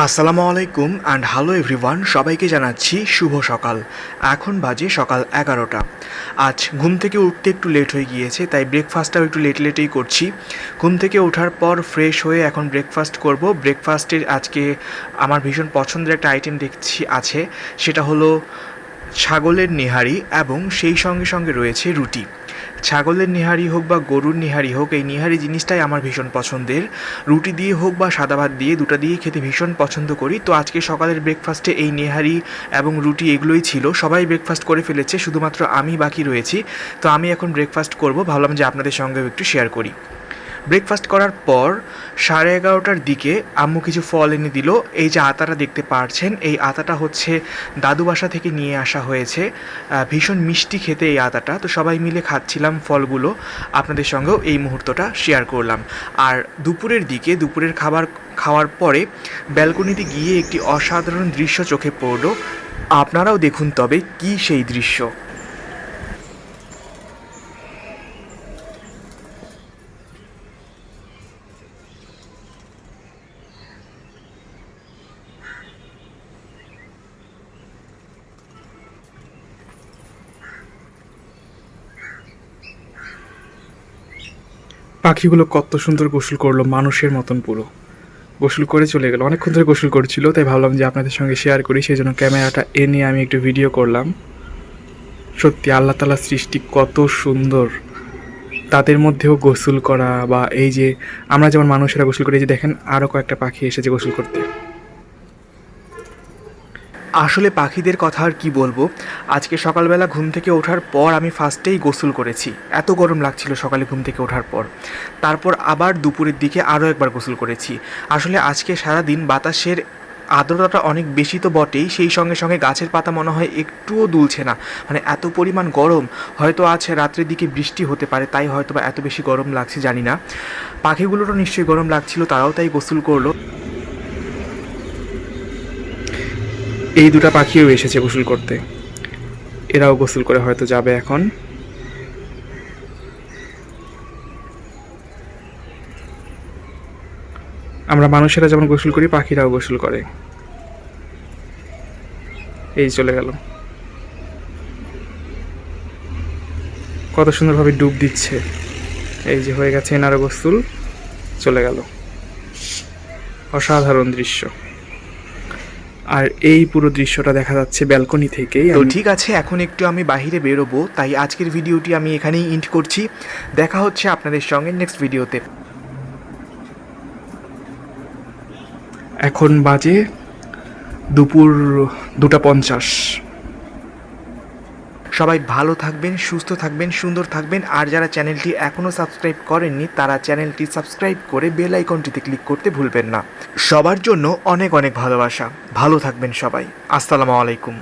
আসসালামু আলাইকুম and hello everyone সবাইকে জানাচ্ছি শুভ সকাল। এখন বাজে সকাল এগারোটা। আজ ঘুম থেকে উঠতে একটু লেট হয়ে গিয়েছে, তাই ব্রেকফাস্টটাও একটু লেট লেটেই করছি। ঘুম থেকে ওঠার পর ফ্রেশ হয়ে এখন ব্রেকফাস্ট করব। ব্রেকফাস্টের আজকে আমার ভীষণ পছন্দের একটা আইটেম দেখছি আছে, সেটা হলো ছাগলের নিহারি এবং সেই সঙ্গে সঙ্গে রয়েছে রুটি। ছাগলের নিহারি হোক বা গরুর নিহারি হোক, এই নিহারি জিনিসটাই আমার ভীষণ পছন্দের। রুটি দিয়ে হোক বা সাদা ভাত দিয়ে, দুটো দিয়ে খেতে ভীষণ পছন্দ করি। তো আজকে সকালের ব্রেকফাস্টে এই নিহারি এবং রুটি এগুলোই ছিল। সবাই ব্রেকফাস্ট করে ফেলেছে, শুধুমাত্র আমি বাকি রয়েছি। তো আমি এখন ব্রেকফাস্ট করব। ভাবলাম যে আপনাদের সঙ্গেও একটু শেয়ার করি। ব্রেকফাস্ট করার পর সাড়ে এগারোটার দিকে আম্মু কিছু ফল এনে দিল। এই যে আতাটা দেখতে পারছেন, এই আতাটা হচ্ছে দাদু বাসা থেকে নিয়ে আসা হয়েছে। ভীষণ মিষ্টি খেতে এই আতাটা। তো সবাই মিলে খাচ্ছিলাম ফলগুলো। আপনাদের সঙ্গেও এই মুহূর্তটা শেয়ার করলাম। আর দুপুরের দিকে, দুপুরের খাবার খাওয়ার পরে ব্যালকনিতে গিয়ে একটি অসাধারণ দৃশ্য চোখে পড়ল। আপনারাও দেখুন তবে কি সেই দৃশ্য। পাখিগুলো কত সুন্দর গোসল করল মানুষের মতন পুরো। গোসল করে চলে গেল। অনেকক্ষণ ধরে গোসল করছিল, তাই ভাবলাম যে আপনাদের সঙ্গে শেয়ার করি সেই জন্য ক্যামেরাটা এনে আমি একটু ভিডিও করলাম। সত্যি আল্লাহ তালার সৃষ্টি কত সুন্দর। তাদের মধ্যেও গোসল করা বা এই যে আমরা যেমন মানুষেরা গোসল করি যে দেখেন আরও কয়েকটা পাখি এসেছে গোসল করতে। আসলে পাখিদের কথা আর কি বলব? আজকে সকালবেলা ঘুম থেকে ওঠার পর আমি ফার্স্টেই গোসল করেছি। এত গরম লাগছিল সকালে ঘুম থেকে ওঠার পর। তারপর আবার দুপুরের দিকে আরও একবার গোসল করেছি। আসলে আজকে সারা দিন বাতাসের আর্দ্রতাটা অনেক বেশি তো বটেই, সেই সঙ্গে সঙ্গে গাছের পাতা মনে হয় একটুও দুলছে না। মানে এত পরিমাণ গরম, হয়তো আজ রাত্রের দিকে বৃষ্টি হতে পারে, তাই হয়তো বা এত বেশি গরম লাগছে জানি না। পাখিগুলোরও নিশ্চয়ই গরম লাগছিল, তারাও তাই গোসল করল। এই দুটো পাখিও এসেছে গোসল করতে। এরাও গোসল করে হয়তো যাবে এখন। আমরা মানুষেরা যেমন গোসল করি, পাখিরাও গোসল করে। এই চলে গেল। কত সুন্দরভাবে ডুব দিচ্ছে। এই যে হয়ে গেছে এনারও গোসল, চলে গেল। অসাধারণ দৃশ্য। আর এই পুরো দৃশ্যটা দেখা যাচ্ছে ব্যালকনি থেকে তো ঠিক আছে এখন একটু আমি বাহিরে বেরোবো তাই আজকের ভিডিওটি আমি এখানেই ইন্ট করছি। দেখা হচ্ছে আপনাদের সঙ্গে নেক্সট ভিডিওতে। এখন বাজে দুপুর দুটা পঞ্চাশ। সবাই ভালো থাকবেন, সুস্থ থাকবেন, সুন্দর থাকবেন। আর যারা চ্যানেলটি এখনও সাবস্ক্রাইব করেননি, তারা চ্যানেলটি সাবস্ক্রাইব করে বেল আইকনটিতে ক্লিক করতে ভুলবেন না। সবার জন্য অনেক অনেক ভালোবাসা। ভালো থাকবেন সবাই। আসসালামু আলাইকুম।